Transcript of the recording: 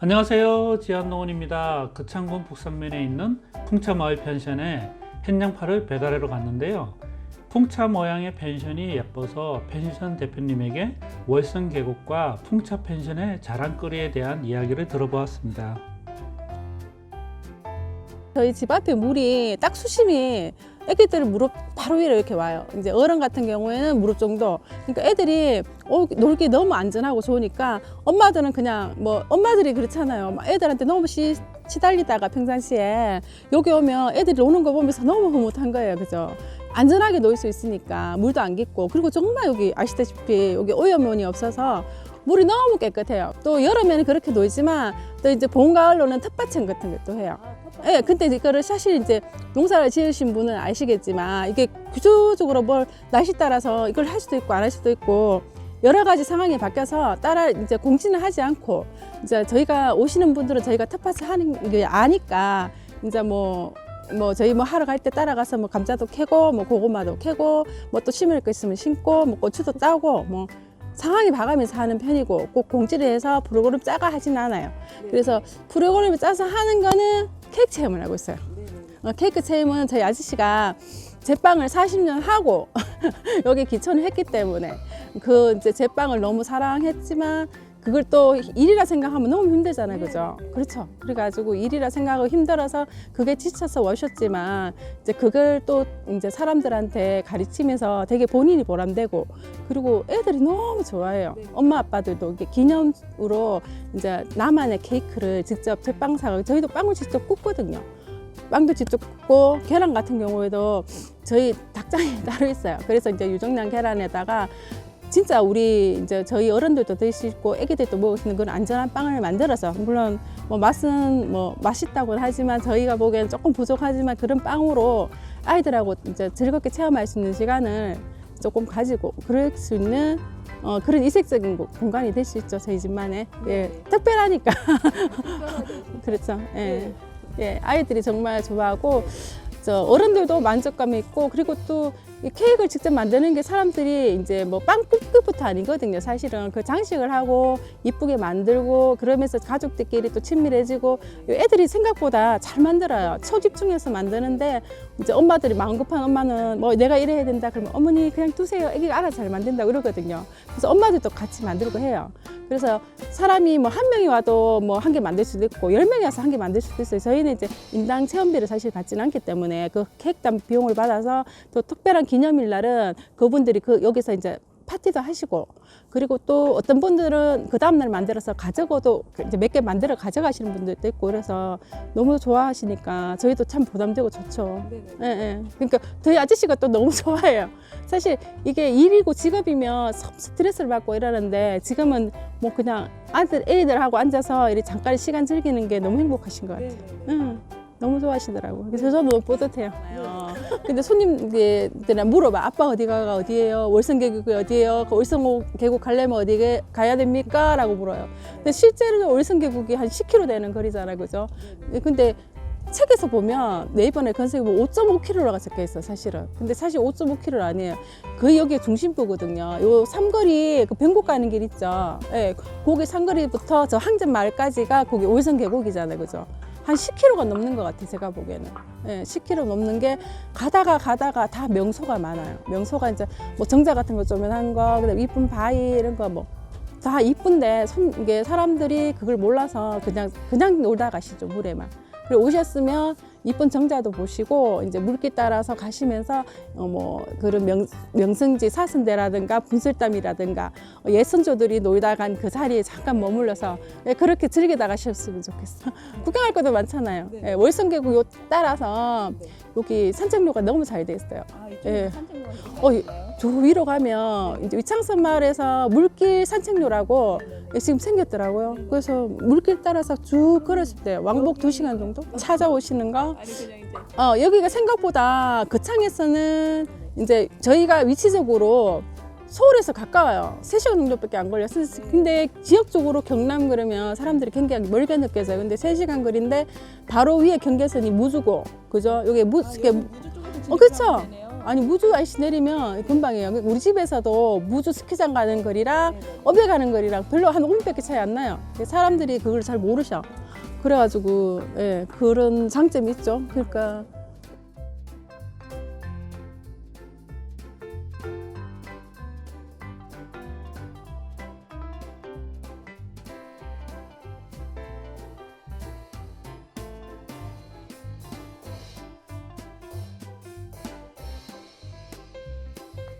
안녕하세요. 지한농원입니다. 그창군 북산면에 있는 풍차마을 펜션에 햇냥파를 배달하러 갔는데요. 풍차 모양의 펜션이 예뻐서 펜션 대표님에게 월성 계곡과 풍차 펜션의 자랑거리에 대한 이야기를 들어보았습니다. 저희 집 앞에 물이 딱 수심이 애기들 무릎 바로 위로 이렇게 와요. 이제 어른 같은 경우에는 무릎 정도. 그러니까 애들이 어, 놀기 너무 안전하고 좋으니까 엄마들은 그냥 뭐 엄마들이 그렇잖아요. 막 애들한테 너무 시, 시달리다가 평상시에 여기 오면 애들이 노는 거 보면서 너무 흐뭇한 거예요. 그죠? 안전하게 놀 수 있으니까 물도 안 깊고 그리고 정말 여기 아시다시피 여기 오염원이 없어서 물이 너무 깨끗해요. 또 여름에는 그렇게 놀지만 또 이제 봄 가을로는 텃밭천 같은 것도 해요. 예, 근데 이거를 사실 이제 농사를 지으신 분은 아시겠지만 이게 구조적으로 뭘 날씨 따라서 이걸 할 수도 있고 안 할 수도 있고 여러 가지 상황이 바뀌어서 따라 이제 공지는 하지 않고 이제 저희가 오시는 분들은 저희가 텃밭을 하는 게 아니까 이제 뭐뭐 저희 뭐 하러 갈 때 따라가서 뭐 감자도 캐고 뭐 고구마도 캐고 뭐 또 심을 거 있으면 심고 뭐 고추도 따고 뭐 상황이 봐가면서 하는 편이고 꼭 공지를 해서 프로그램 짜가 하진 않아요. 그래서 프로그램을 짜서 하는 거는 케이크 체험을 하고 있어요. 어, 케이크 체험은 저희 아저씨가 제빵을 40년 하고 여기 기촌을 했기 때문에 그 이제 제빵을 너무 사랑했지만 그걸 또 일이라 생각하면 너무 힘들잖아요, 그죠? 그렇죠. 그래가지고 일이라 생각하고 힘들어서 그게 지쳐서 오셨지만 이제 그걸 또 이제 사람들한테 가르치면서 되게 본인이 보람되고 그리고 애들이 너무 좋아해요. 엄마 아빠들도 이게 기념으로 이제 나만의 케이크를 직접 제빵 사가 저희도 빵을 직접 굽거든요. 빵도 직접 굽고 계란 같은 경우에도 저희 닭장이 따로 있어요. 그래서 이제 유정량 계란에다가 진짜 우리 이제 저희 어른들도 있고 애기들도 먹을 수 있는 그런 안전한 빵을 만들어서 물론 뭐 맛은 뭐 맛있다고는 하지만 저희가 보기엔 조금 부족하지만 그런 빵으로 아이들하고 이제 즐겁게 체험할 수 있는 시간을 조금 가지고 그럴 수 있는 어, 그런 이색적인 고- 공간이 될 수 있죠 저희 집만의. 예 특별하니까. 그렇죠. 예. 예 아이들이 정말 좋아하고 저 어른들도 만족감이 있고 그리고 또이 케이크를 직접 만드는 게 사람들이 이제 뭐빵 굽기부터 아니거든요. 사실은 그 장식을 하고 이쁘게 만들고 그러면서 가족들끼리 또 친밀해지고 애들이 생각보다 잘 만들어요. 초집중해서 만드는데 이제 엄마들이 마음 급한 엄마는 뭐 내가 이래야 된다 그러면 어머니 그냥 두세요. 애기가 알아서 잘 만든다 그러거든요. 그래서 엄마들도 같이 만들고 해요. 그래서 사람이 뭐 한 명이 와도 뭐 한 개 만들 수도 있고 열 명이 와서 한 개 만들 수도 있어요. 저희는 이제 인당 체험비를 사실 받지는 않기 때문에 그 케이크단 비용을 받아서 또 특별한 기념일 날은 그분들이 그 여기서 이제 파티도 하시고 그리고 또 어떤 분들은 그 다음날 만들어서 가져가도 이제 몇 개 만들어 가져가시는 분들도 있고 그래서 너무 좋아하시니까 저희도 참 부담되고 좋죠. 예, 예. 그러니까 저희 아저씨가 또 너무 좋아해요. 사실 이게 일이고 직업이면 섭 스트레스를 받고 이러는데 지금은 뭐 그냥 아들 애들하고 앉아서 이렇게 잠깐 시간 즐기는 게 너무 행복하신 것 같아요. 응. 너무 좋아하시더라고. 그래서 저도 너무 뿌듯해요. 근데 손님들은 물어봐. 아빠 어디가 어디예요? 월성 계곡이 어디예요? 그 월성 계곡 가려면 어디 가야 됩니까? 라고 물어요. 근데 실제로 월성 계곡이 한 10km 되는 거리잖아요. 그죠? 근데 책에서 보면 네이버에 검색해 보면 5.5km라고 적혀 있어 사실은. 근데 사실 5.5km 아니에요. 그 여기 중심부거든요. 요 삼거리 그 변곡 가는 길 있죠. 예, 거기 삼거리부터 저 항전 마을까지가 거기 월성 계곡이잖아요, 그죠? 한 10km가 넘는 것 같아요, 제가 보기에는. 예, 10km 넘는 게 가다가 가다가 다 명소가 많아요. 명소가 이제 뭐 정자 같은 거 조면한 거, 그다음 이쁜 바위 이런 거 뭐. 다 이쁜데 손, 이게 사람들이 그걸 몰라서 그냥 그냥 놀다 가시죠 물에만. 그리고 오셨으면 이쁜 정자도 보시고 이제 물길 따라서 가시면서 어 뭐 그런 명, 명승지 사슴대라든가 분슬담이라든가 어, 예선조들이 놀다 간 그 자리에 잠깐 머물러서 예, 그렇게 즐기다 가셨으면 좋겠어. 구경할 것도 많잖아요. 예, 월성계곡 요 따라서 여기 산책로가 너무 잘 돼 있어요. 예. 어, 이- 저 위로 가면 이제 위창선 마을에서 물길 산책로라고 지금 생겼더라고요. 그래서 물길 따라서 쭉 걸으실 때 왕복 두 시간 정도 찾아오시는 거. 어, 여기가 생각보다 거창에서는 이제 저희가 위치적으로 서울에서 가까워요. 3시간 정도밖에 안 걸려요. 근데 지역적으로 경남 그러면 사람들이 굉장히 멀게 느껴져요. 근데 3시간 거리인데 바로 위에 경계선이 무주고, 그죠? 여기 무, 이게 어, 그쵸? 아니 무주 아이씨 내리면 금방이에요. 우리 집에서도 무주 스키장 가는 거리랑 어배 가는 거리랑 별로 한 5분밖에 차이 안 나요. 사람들이 그걸 잘 모르셔. 그래가지고 예, 그런 장점이 있죠. 그러니까